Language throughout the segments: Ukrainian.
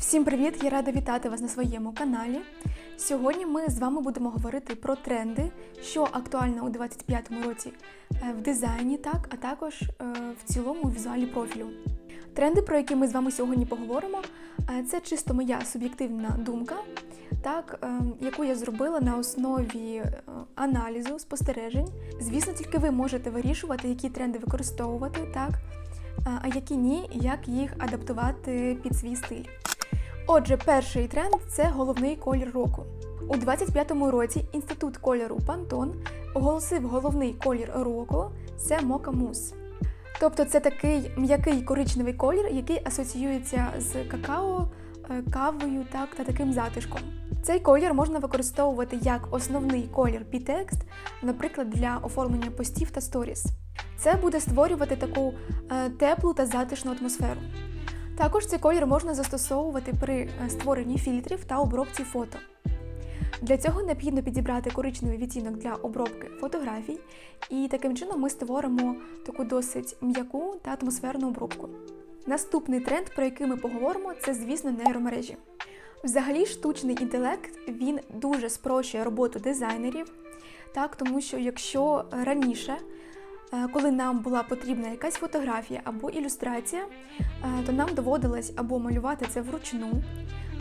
Всім привіт! Я рада вітати вас на своєму каналі. Сьогодні ми з вами будемо говорити про тренди, що актуально у 2025 році е, в дизайні, так, а також е, в цілому візуалі профілю. Тренди, про які ми з вами сьогодні поговоримо, е, це чисто моя суб'єктивна думка, так, яку я зробила на основі аналізу, спостережень. Звісно, тільки ви можете вирішувати, які тренди використовувати, так, а які ні, як їх адаптувати під свій стиль. Отже, перший тренд це головний колір року. У 25-му році інститут кольору Pantone оголосив головний колір року це Mousse. Тобто це такий м'який коричневий колір, який асоціюється з какао, е, кавою так, та таким затишком. Цей колір можна використовувати як основний колір під текст, наприклад, для оформлення постів та сторіс. Це буде створювати таку е, теплу та затишну атмосферу. Також цей колір можна застосовувати при е, створенні фільтрів та обробці фото. Для цього необхідно підібрати коричневий відтінок для обробки фотографій, і таким чином ми створимо таку досить м'яку та атмосферну обробку. Наступний тренд, про який ми поговоримо, це, звісно, нейромережі. Взагалі, штучний інтелект він дуже спрощує роботу дизайнерів, так, тому що якщо раніше коли нам була потрібна якась фотографія або ілюстрація, е, то нам доводилось або малювати це вручну,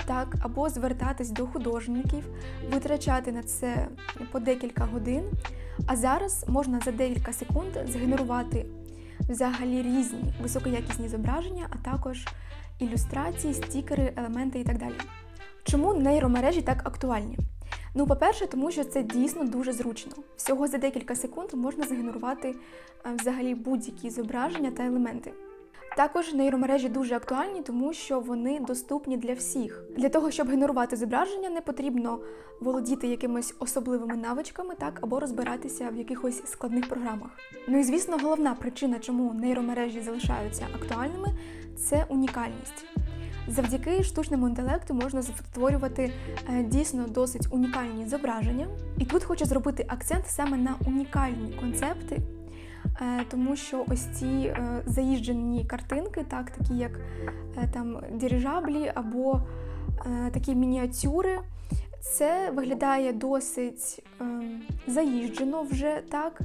так, або звертатись до художників, витрачати на це по декілька годин. А зараз можна за декілька секунд згенерувати взагалі різні високоякісні зображення, а також ілюстрації, стікери, елементи і так далі. Чому нейромережі так актуальні? Ну, по-перше, тому що це дійсно дуже зручно. Всього за декілька секунд можна згенерувати е, взагалі будь-які зображення та елементи. Також нейромережі дуже актуальні, тому що вони доступні для всіх. Для того, щоб генерувати зображення, не потрібно володіти якимись особливими навичками, так або розбиратися в якихось складних програмах. Ну і звісно, головна причина, чому нейромережі залишаються актуальними, це унікальність. Завдяки штучному інтелекту можна створювати е, дійсно досить унікальні зображення. І тут хочу зробити акцент саме на унікальні концепти, е, тому що ось ці е, заїжджені картинки, так, такі як там дирижаблі або такі мініатюри, це виглядає досить заїжджено вже так.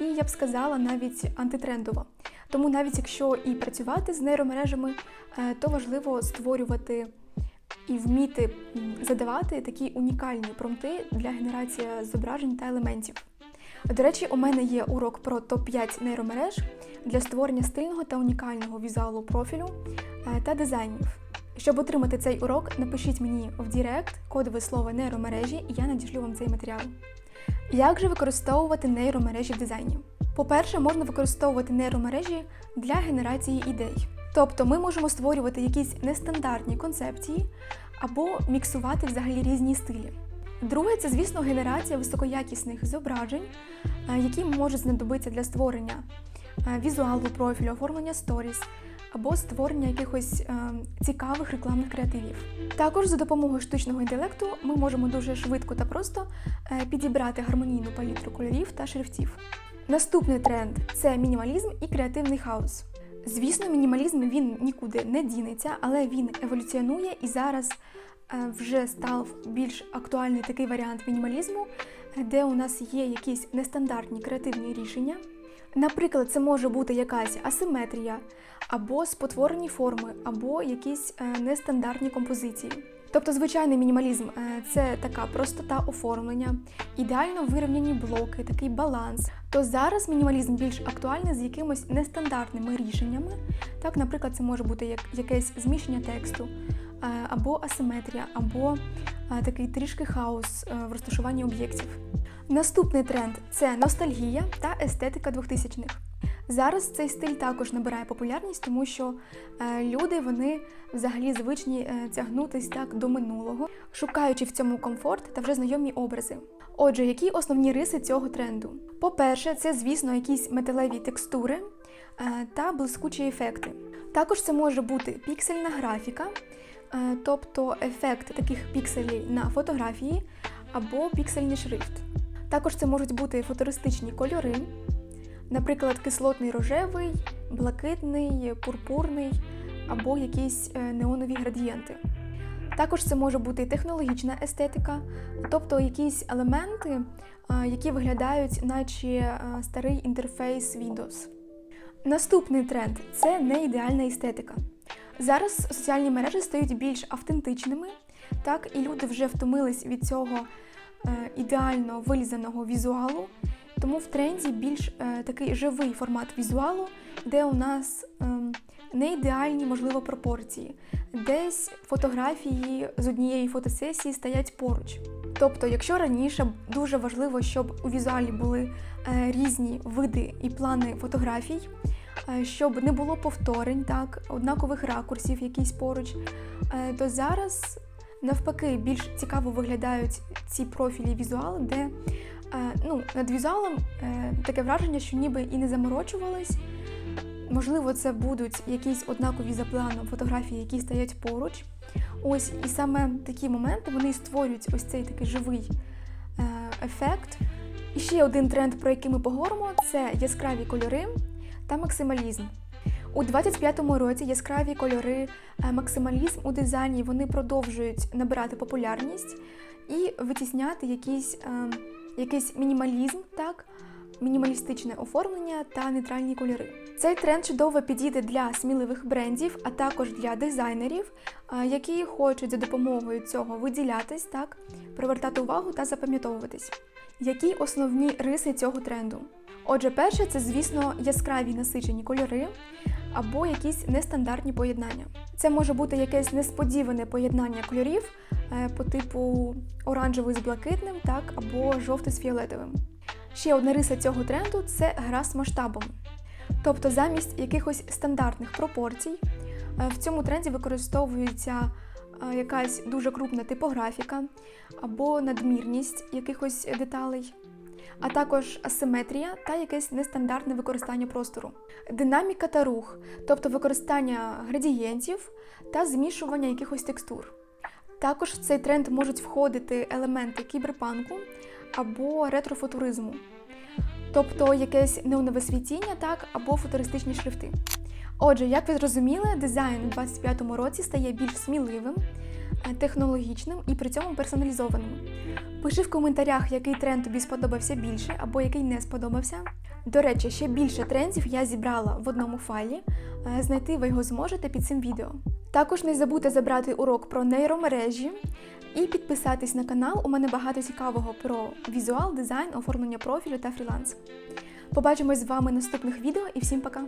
І я б сказала навіть антитрендово. Тому навіть якщо і працювати з нейромережами, е, то важливо створювати і вміти задавати такі унікальні промпти для генерації зображень та елементів. До речі, у мене є урок про топ-5 нейромереж для створення стильного та унікального візуалу профілю е, та дизайнів. Щоб отримати цей урок, напишіть мені в Директ кодове слово нейромережі, і я надішлю вам цей матеріал. Як же використовувати нейромережі в дизайні? По-перше, можна використовувати нейромережі для генерації ідей. Тобто ми можемо створювати якісь нестандартні концепції або міксувати взагалі різні стилі. Друге, це, звісно, генерація високоякісних зображень, е, які можуть знадобитися для створення е, візуалу профілю, оформлення сторіс або створення якихось е, цікавих рекламних креативів. Також за допомогою штучного інтелекту ми можемо дуже швидко та просто підібрати гармонійну палітру кольорів та шрифтів. Наступний тренд це мінімалізм і креативний хаос. Звісно, мінімалізм він нікуди не дінеться, але він еволюціонує і зараз е, вже став більш актуальний такий варіант мінімалізму, де у нас є якісь нестандартні креативні рішення. Наприклад, це може бути якась асиметрія, або спотворені форми, або якісь е, нестандартні композиції. Тобто звичайний мінімалізм е, це така простота оформлення, ідеально вирівняні блоки, такий баланс. То зараз мінімалізм більш актуальний з якимось нестандартними рішеннями. Так, Наприклад, це може бути як якесь зміщення тексту, е, або асиметрія, або е, такий трішки хаос в розташуванні об'єктів. Наступний тренд це ностальгія та естетика 2000-х. Зараз цей стиль також набирає популярність, тому що е, люди вони взагалі звичні е, тягнутись так до минулого, шукаючи в цьому комфорт та вже знайомі образи. Отже, які основні риси цього тренду? По-перше, це, звісно, якісь металеві текстури е, та блискучі ефекти. Також це може бути піксельна графіка, тобто ефект таких пікселів на фотографії або піксельний шрифт. Також це можуть бути футуристичні кольори. Наприклад, кислотний рожевий, блакитний, пурпурний, або якісь е, неонові градієнти. Також це може бути технологічна естетика, тобто якісь елементи, е, які виглядають, наче е, старий інтерфейс Windows. Наступний тренд це неідеальна естетика. Зараз соціальні мережі стають більш автентичними, так і люди вже втомились від цього ідеально вилізаного візуалу. Тому в тренді більш е, такий живий формат візуалу, де у нас ем, не ідеальні, можливо, пропорції. Десь фотографії з однієї фотосесії стоять поруч. Тобто, якщо раніше дуже важливо, щоб у візуалі були е, різні види і плани фотографій, е, щоб не було повторень, так, однакових ракурсів якісь поруч, е, то зараз навпаки більш цікаво виглядають ці профілі візуали, де е, ну, над візуалом е, таке враження, що ніби і не заморочувались. Можливо, це будуть якісь однакові за планом фотографії, які стоять поруч. Ось і саме такі моменти вони створюють ось цей такий живий е, ефект. І ще один тренд, про який ми поговоримо, це яскраві кольори та максималізм. У 25-му році яскраві кольори, е, максималізм у дизайні вони продовжують набирати популярність і витісняти якийсь, е, якийсь мінімалізм, так, мінімалістичне оформлення та нейтральні кольори. Цей тренд чудово підійде для сміливих брендів, а також для дизайнерів, які хочуть за допомогою цього виділятись, так, привертати увагу та запам'ятовуватись. Які основні риси цього тренду? Отже, перше, це, звісно, яскраві насичені кольори або якісь нестандартні поєднання. Це може бути якесь несподіване поєднання кольорів по типу оранжевий з блакитним, так, або жовтий з фіолетовим. Ще одна риса цього тренду це гра з масштабом. Тобто замість якихось стандартних пропорцій е, в цьому тренді використовується е, якась дуже крупна типографіка або надмірність якихось деталей, а також асиметрія та якесь нестандартне використання простору, динаміка та рух, тобто використання градієнтів та змішування якихось текстур. Також в цей тренд можуть входити елементи кіберпанку або ретрофутуризму, тобто якесь неонове світіння, так, або футуристичні шрифти. Отже, як ви зрозуміли, дизайн у 25-му році стає більш сміливим, е, технологічним і при цьому персоналізованим. Пиши в коментарях, який тренд тобі сподобався більше або який не сподобався. До речі, ще більше трендів я зібрала в одному файлі. Е, Знайти ви його зможете під цим відео. Також не забудьте забрати урок про нейромережі і підписатись на канал. У мене багато цікавого про візуал, дизайн, оформлення профілю та фріланс. Побачимось з вами в наступних відео і всім пока!